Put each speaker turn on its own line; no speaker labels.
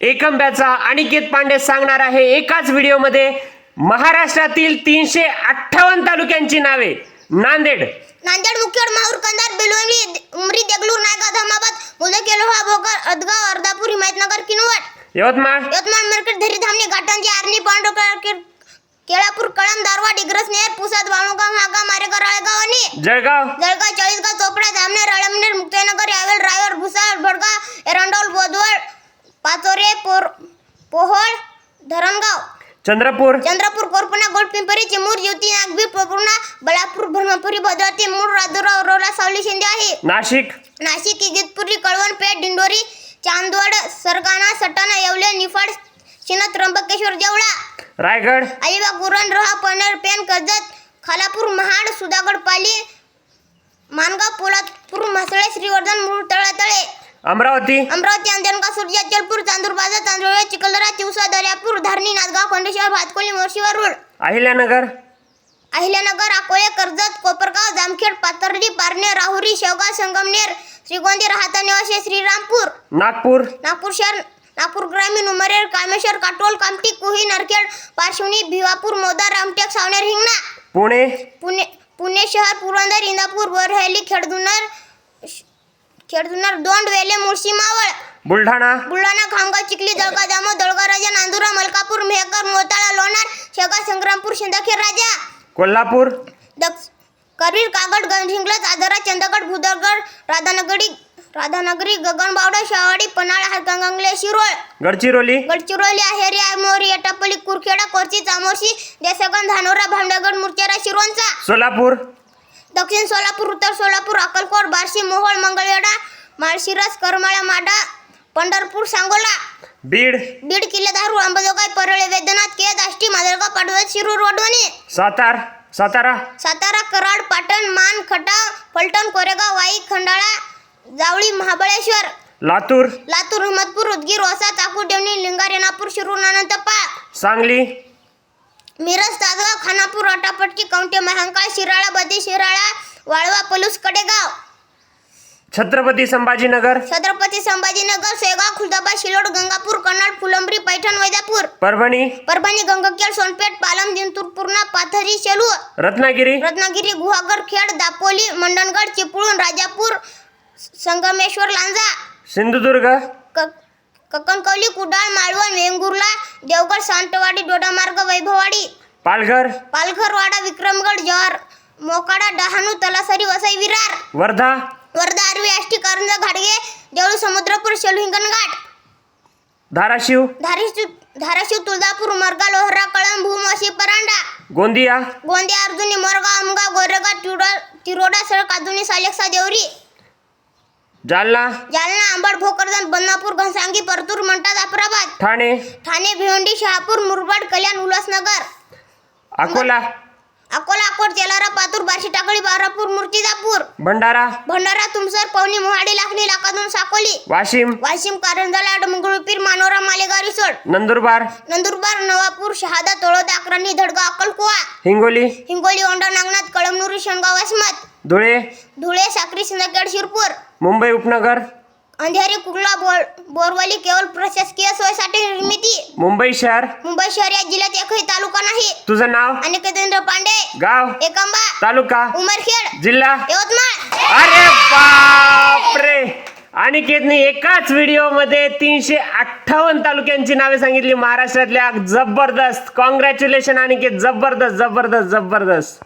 एकंब्याचा अनिकेत पांडे सांगणार आहे एकाच व्हिडिओमध्ये. महाराष्ट्रातील तीनशे अठ्ठावन्न तालुक्यांची नावे. नांदेड.
नांदेड मुखेड माहूर कंधार बेलवली उमरी देगलूर नायगाव धर्माबाद मुलदे केलोहा भोकर अदगाव अर्धापूर हिमायतनगर किनवट.
यवतमाळ.
यवतमाळ मार्केट धरी धामणी घाटांची आर्णी पांडवकर केळापूर कळम दारवा डिग्रस नेर पुसाद वाळूगाव हागा मारेगाव राळेगाव आणि
जळगाव.
जळगाव चाळीसगाव चोपडा जामनेर राळमनेर मुक्ताईनगर यावेल रायवर भुसाळ भडगा एरंडोल बोदवड पाचोरे पोर पोहोळ धरणगाव.
चंद्रपूर.
चंद्रपूर कोरपणा गोडपिंपरी चिमूर ज्योती नागबी पूर्णा बळापूर ब्रह्मपुरी भद्रावती मूळ राजुराव रोला सावली शिंदे आहे.
नाशिक.
नाशिक इगतपुरी कळवण पेठ दिंडोरी चांदवड सरगाणा सटाणा येवले निफाड शिनत त्र्यंबकेश्वर देवळा
रायगड.
अलिबाग उरण रोहा पनर पेन कर्जत खालापूर महाड सुधागड पाली
अमरावती?
अमरावती अंजनगाव सुरजा चलपूर चांदूर बाजार चांदोळे चिखलदरा तिवसा दर्यापूर धारणी नांदगाव खंडेश्वर भातकोली मोर्शीवर रोड.
अहिल्यानगर?
अहिल्यानगर अकोले कर्जत कोपरगाव जामखेड पाथर्डी पारणे राहुरी शेवगाव संगमनेर श्रीगोंदी राहता निवासी श्रीरामपूर.
नागपूर?
नागपूर शहर नागपूर ग्रामीण उमरेर कामेश्वर काटोल कामठी कुही नरखेड पार्श्वनी भिवापूर मोदा रामटेक सावनेर हिंगणा.
पुणे?
पुणे पुणे शहर पुरंदर इंदापूर वरहली खेडजुनर खेडजुनर दोंड वेले मुळशी मावळ.
बुलढाणा.
बुलढाणा खामगाव चिखली जळगाव जामो दळगाव राजा नांदुरा मलकापूर मेहकर मोताळा लोणार शेगाव संग्रामपूर शिंदखेड राजा.
कोल्हापूर.
दक्ष करवीर कागड गंजिंग्लज आदरा चंदगड भुदरगड राधानगरी राधानगरी गगनबावडा शावाडी पन्हाळा हातगंगले शिरोळ.
गडचिरोली.
गडचिरोली आहेरी आमोरी एटापल्ली कुरखेडा कोरची चामोर्शी देसगण धानोरा भामडगड मुरचेरा शिरोंचा.
सोलापूर.
दक्षिण सोलापूर उत्तर सोलापूर अक्कलकोट बार्शी मोहोळ मंगळवेढा माळशिरस करमाळा माडा पंढरपूर सांगोला.
बीड.
बीड किल्ले धारू अंबाजोगाई परळे वैद्यनाथ केज आष्टी माजलगाव पाडवत शिरूर वडवणी
सातार. सातारा.
सातारा कराड पाटण मान खटाव फलटण कोरेगाव वाई खंडाळा जावळी महाबळेश्वर.
लातूर.
लातूर अहमदपूर उदगीर वसा चाकूर देवणी लिंगार रेणापूर शिरूर अनंतपाळ.
सांगली.
मिरज तासगाव खानापूर अटापट्टी कवठे महांकाळ शिराळा बदी शिराळा वाळवा पलूस कडेगाव.
छत्रपती संभाजीनगर.
छत्रपती संभाजीनगर शेगाव खुलदाबाद शिलोड गंगापूर कन्नड फुलंब्री पैठण वैजापूर.
परभणी.
परभणी गंगखेड सोनपेठ पालम जिंतूर पूर्णा पाथरी शेलू
रत्नागिरी.
रत्नागिरी गुहागर खेड दापोली मंडणगड चिपळूण राजापूर संगमेश्वर लांजा.
सिंधुदुर्ग.
क ककनकवली कुडाळ मालवण वेंगुर्ला देवगड सावंतवाडी डोडामार्ग वैभववाडी.
पालघर.
पालघरवाडा विक्रमगड जवार मोकाडा डहाणू तलासरी वसई विरार.
वर्धा.
वर्धा आर्वी आष्टी कारंजा घाडगे देऊळ समुद्रपूर शेलू हिंगणघाट
धाराशिव.
धाराशिव धाराशिव तुळजापूर मरगा लोहरा कळंब भूम अशी परांडा.
गोंदिया.
गोंदिया अर्जुनी मोरगाव आमगाव गोरेगाव तिरोडा तिरोडा सडक आजुनी सालेक्सा देवरी.
जालना
जालना अंबड भोकरदन बदनापूर घनसांगी परतूर मंटा जाफराबाद.
ठाणे
ठाणे भिवंडी शहापूर मुरबाड कल्याण उल्हासनगर. अकोला. अकोट तेलारा पातूर बार्शी टाकळी बारापूर मूर्तिजापूर.
भंडारा.
भंडारा तुमसर पवनी मोहाडी लाखणी लाखादून साकोली.
वाशिम.
वाशिम कारंजा लाड मंगळूपीर मानोरा मालेगाव रिसोड.
नंदुरबार.
नंदुरबार नवापूर शहादा तळोदा अकराणी धडगाव अक्कलकुवा.
हिंगोली.
हिंगोली औंढा नागनाथ कळमनुरी शणगाव वसमत.
धुळे.
धुळे साक्री सिंदखेड शिरपूर.
मुंबई उपनगर.
अंधेरी कुर्ला बोर बोरवली केवळ प्रशासकीय सोयीसाठी निर्मिती?
मुंबई शहर.
मुंबई शहर या जिल्ह्यात एकही तालुका नाही.
तुझं नाव?
आणि केंद्र पांडे.
गाव?
एकंबा.
तालुका?
उमरखेड.
जिल्हा?
यवतमाळ.
अरे बापरे! अनिकेतने एकाच व्हिडिओमध्ये तीनशे अठ्ठावन्न तालुक्यांची नावे सांगितली. महाराष्ट्रातल्या जबरदस्त. कॉंग्रॅच्युलेशन अनिकेत. जबरदस्त जबरदस्त जबरदस्त.